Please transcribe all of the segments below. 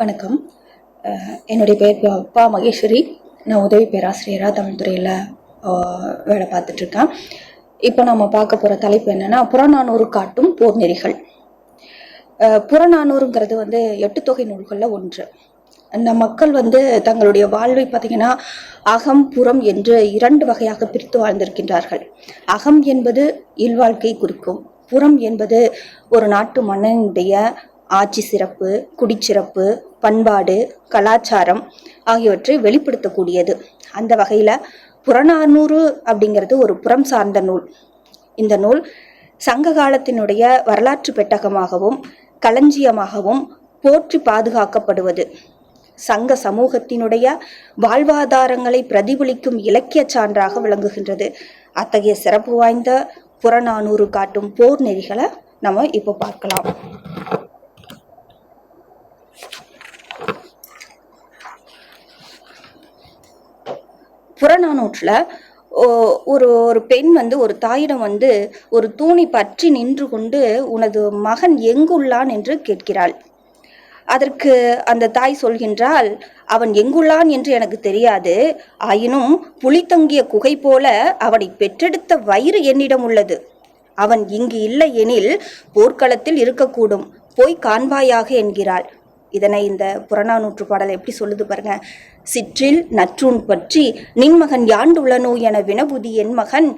வணக்கம். என்னுடைய பேர் அப்பா பா மகேஸ்வரி. நான் உதவி பேராசிரியராக தமிழ் துறையில் வேலை பார்த்துட்ருக்கேன். இப்போ நம்ம பார்க்க போகிற தலைப்பு என்னென்னா புறநானூறு காட்டும் போர் நெறிகள் புறநானூறுங்கிறது வந்து எட்டு தொகை நூல்களில் ஒன்று. அந்த மக்கள் வந்து தங்களுடைய வாழ்வை பார்த்தீங்கன்னா அகம் புறம் என்று இரண்டு வகையாக பிரித்து வாழ்ந்திருக்கின்றார்கள். அகம் என்பது இல்வாழ்க்கை குறிக்கும். புறம் என்பது ஒரு நாட்டு மன்னனுடைய ஆட்சி சிறப்பு குடிச்சிறப்பு பண்பாடு கலாச்சாரம் ஆகியவற்றை வெளிப்படுத்தக்கூடியது. அந்த வகையில் புறநானூறு அப்படிங்கிறது ஒரு புறம் சார்ந்த நூல். இந்த நூல் சங்க காலத்தினுடைய வரலாற்று பெட்டகமாகவும் களஞ்சியமாகவும் போற்றி பாதுகாக்கப்படுவது. சங்க சமூகத்தினுடைய வாழ்வாதாரங்களை பிரதிபலிக்கும் இலக்கிய சான்றாக விளங்குகின்றது. அத்தகைய சிறப்பு வாய்ந்த புறநானூறு காட்டும் போர் நெறிகளை நம்ம இப்போ பார்க்கலாம். புறநானூற்றில் ஒரு ஒரு பெண் வந்து ஒரு தாயிடம் வந்து ஒரு தூணி பற்றி நின்று கொண்டு உனது மகன் எங்குள்ளான்? என்று கேட்கிறாள். அதற்கு அந்த தாய் சொல்கின்றால் அவன் எங்குள்ளான் என்று எனக்கு தெரியாது. ஆயினும் புலி தங்கிய குகை போல அவனை பெற்றெடுத்த வயிறு என்னிடம் உள்ளது. அவன் இங்கு இல்லை எனில் போர்க்களத்தில் இருக்கக்கூடும். போய் காண்பாயாக என்கிறாள். இதனை இந்த புறநானூற்று பாடல் எப்படி சொல்லுது பாருங்க. சிற்றில் நற்றூன் பற்றி நின்மகன் யாண்டுளனோ என வினபுதி என் மகன்.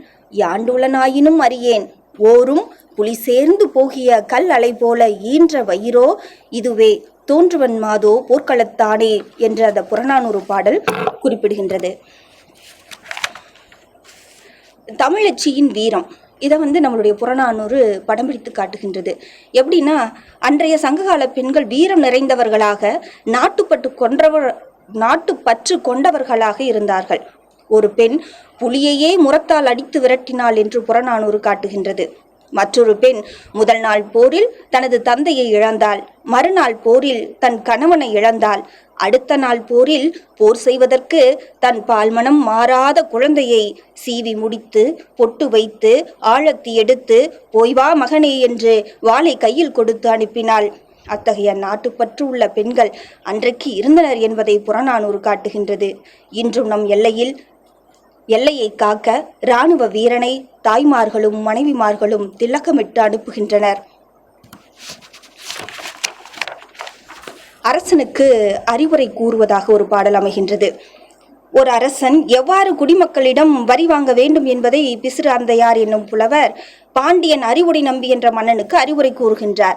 யாண்டுளனாயினும் அறியேன். ஓரும் புலி சேர்ந்து போகிய கல் அலை போல ஈன்ற வயிறோ? இதுவே தோன்றுவன் மாதோ போர்க்களத்தானே? என்ற அந்த புறநானூறு பாடல் குறிப்பிடுகின்றது. தமிழச்சியின் வீரம். இதை வந்து நம்மளுடைய புறநானூறு படம் பிடித்து காட்டுகின்றது. எப்படின்னா அன்றைய சங்ககால பெண்கள் வீரம் நிறைந்தவர்களாக நாட்டுப்பட்டு கொன்றவர் நாட்டு பற்று கொண்டவர்களாக இருந்தார்கள். ஒரு பெண் புலியையே முரத்தால் அடித்து விரட்டினாள் என்று புறநானூறு காட்டுகின்றது. மற்றொரு பெண் முதல் நாள் போரில் தனது தந்தையை இழந்தாள். மறுநாள் போரில் தன் கணவனை இழந்தாள். அடுத்த நாள் போரில் போர் செய்வதற்கு தன் பால்மனம் மாறாத குழந்தையை சீவி முடித்து பொட்டு வைத்து ஆழத்தி எடுத்து போய் வா மகனே என்று வாளை கையில் கொடுத்து அனுப்பினாள். அத்தகைய நாட்டுப்பற்று உள்ள பெண்கள் அன்றைக்கு இருந்தனர் என்பதை புறநானூறு காட்டுகின்றது. இன்றும் நம் எல்லையில் எல்லையை காக்க இராணுவ வீரனை தாய்மார்களும் மனைவிமார்களும் திலக்கமிட்டு அனுப்புகின்றனர். அரசனுக்கு அறிவுரை கூறுவதாக ஒரு பாடல் அமைகின்றது. ஒரு அரசன் எவ்வாறு குடிமக்களிடம் வரி வாங்க வேண்டும் என்பதை பிசிறு அந்தையார் என்னும் புலவர் பாண்டியன் அறிவுடை நம்பி என்ற மன்னனுக்கு அறிவுரை கூறுகின்றார்.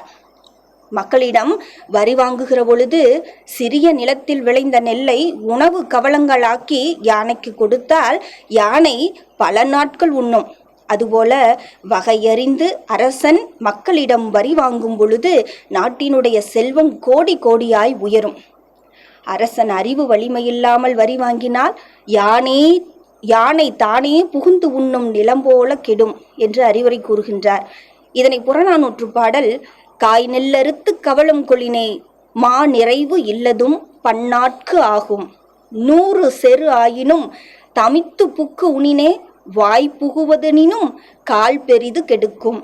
மக்களிடம் வரி வாங்குகிற பொழுது சிறிய நிலத்தில் விளைந்த நெல்லை உணவு கவளங்களாக்கி யானைக்கு கொடுத்தால் யானை பல நாட்கள் உண்ணும். அதுபோல வகையறிந்து அரசன் மக்களிடம் வரி வாங்கும் பொழுது நாட்டினுடைய செல்வம் கோடி கோடியாய் உயரும். அரசன் அறிவு வலிமையில்லாமல் வரி வாங்கினால் யானே யானை தானே புகுந்து உண்ணும் நிலம் போல கெடும் என்று அறிவுரை கூறுகின்றார். இதனை புறநானூற்று பாடல் காய் நெல்லறுத்து கவளம் கொளினே மா நிறைவு இல்லதும் பன்னாட்கு ஆகும். நூறு செரு ஆயினும் தமித்து புக்கு உணினே வாய் புகுவதெனினும் கால் பெரிது கெடுக்கும்.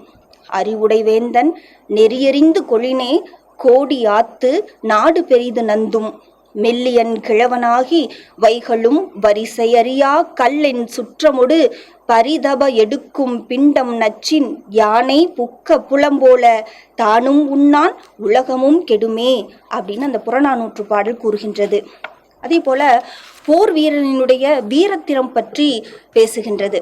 அறிவுடை வேந்தன் நெறியறிந்து கொளினே கோடி ஆத்து நாடு பெரிது நந்தும். மெல்லியன் கிழவனாகி வைகளும் வரிசையறியா கல்லின் சுற்றமொடு பரிதப எடுக்கும் பிண்டம் நச்சின் யானை புக்க புலம்போல தானும் உண்ணான் உலகமும் கெடுமே அப்படின்னு அந்த புறநானூற்று பாடல் கூறுகின்றது. அதே போல போர் வீரனினுடைய வீரத்திறம் பற்றி பேசுகின்றது.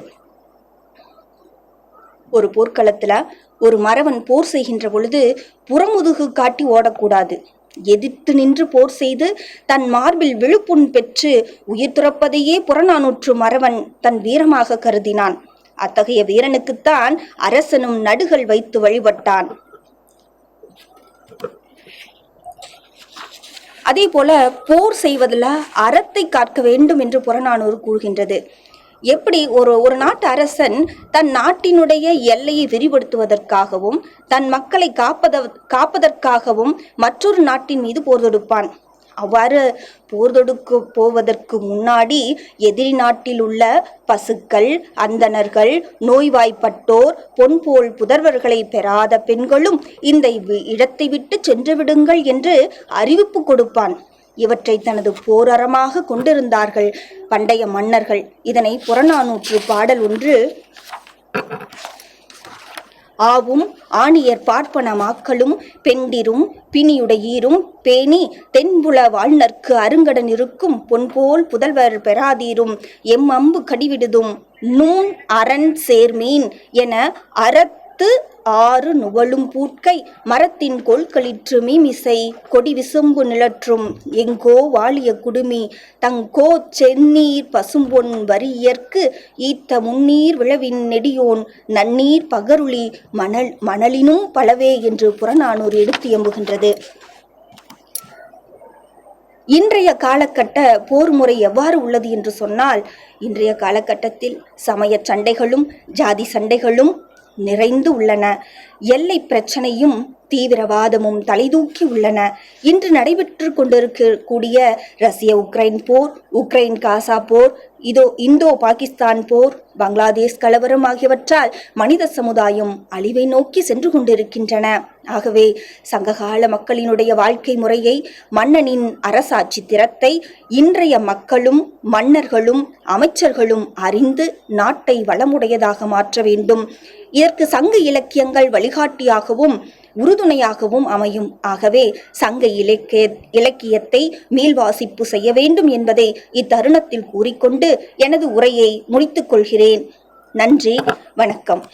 ஒரு போர்க்களத்துல ஒரு மறவன் போர் செய்கின்ற பொழுது புறமுதுகு காட்டி ஓடக்கூடாது. எதிர்த்து நின்று போர் செய்து தன் மார்பில் விழுப்புண் பெற்று உயிர் துறப்பதையே புறநானூற்று மறவன் தன் வீரமாக கருதினான். அத்தகைய வீரனுக்குத்தான் அரசனும் நடுகள் வைத்து வழிபட்டான். அதே போல போர் செய்வதில் அறத்தை காக்க வேண்டும் என்று புறநானூறு கூறுகின்றது. எப்படி ஒரு ஒரு நாட்டு அரசன் தன் நாட்டினுடைய எல்லையை விரிவுபடுத்துவதற்காகவும் தன் மக்களை காப்பத காப்பதற்காகவும் மற்றொரு நாட்டின் மீது போர் தொடுப்பான். அவ்வாறு போர் தொடுக்கு போவதற்கு முன்னாடி எதிரி நாட்டில் உள்ள பசுக்கள் அந்தணர்கள் நோய்வாய்ப்பட்டோர் பொன்போல் புதர்வர்களை பெறாத பெண்களும் இந்த வி- இடத்தை விட்டு சென்று விடுங்கள் என்று அறிவிப்பு கொடுப்பான். இவற்றை தனது போரறமாக கொண்டிருந்தார்கள் பண்டைய மன்னர்கள். இதனை புறநானூற்று பாடல் ஒன்று ஆவும் ஆணியர் பார்ப்பன மாக்களும் பெண்டிரும் பிணியுடையீரும் பேணி தென்புல வாழ்நர்க்கு அருங்கடன் இருக்கும் பொன்போல் புதல்வர் பெறாதீரும் எம் அம்பு கடிவிடுதும் நூன் அரண் சேர்மீன் என அறத்து ஆறு நுவலும் பூட்கை மரத்தின் கொள்களிற்று மீமிசை கொடி விசும்பு நிழற்றும் எங்கோ வாழிய குடுமி தங்கோ செந்நீர் பசும்பொன் வரியற்கு ஈத்த முன்னீர் விழவின் நெடியோன் நன்னீர் பகருளி மணல் மணலினும் பலவே என்று புறநானூறு எடுத்து எம்புகின்றது. இன்றைய காலகட்ட போர் முறை எவ்வாறு உள்ளது என்று சொன்னால் இன்றைய காலகட்டத்தில் சமய சண்டைகளும் ஜாதி சண்டைகளும் நிறைந்து உள்ளன. எல்லை பிரச்சனையும் தீவிரவாதமும் தலைதூக்கி உள்ளன. இன்று நடைபெற்று கொண்டிருக்கக்கூடிய ரஷ்ய உக்ரைன் போர் உக்ரைன் காசா போர் இதோ இந்தோ பாகிஸ்தான் போர் பங்களாதேஷ் கலவரம் ஆகியவற்றால் மனித சமுதாயம் அழிவை நோக்கி சென்று கொண்டிருக்கின்றன. ஆகவே சங்ககால மக்களினுடைய வாழ்க்கை முறையை மன்னனின் அரசாட்சி திறத்தை இன்றைய மக்களும் மன்னர்களும் அமைச்சர்களும் அறிந்து நாட்டை வளமுடையதாக மாற்ற வேண்டும். இதற்கு சங்க இலக்கியங்கள் வழிகாட்டியாகவும் உறுதுணையாகவும் அமையும். ஆகவே சங்க இலக்கிய இலக்கியத்தை மீள்வாசிப்பு செய்ய வேண்டும் என்பதை இத்தருணத்தில் கூறிக்கொண்டு எனது உரையை முடித்துக் கொள்கிறேன். நன்றி வணக்கம்.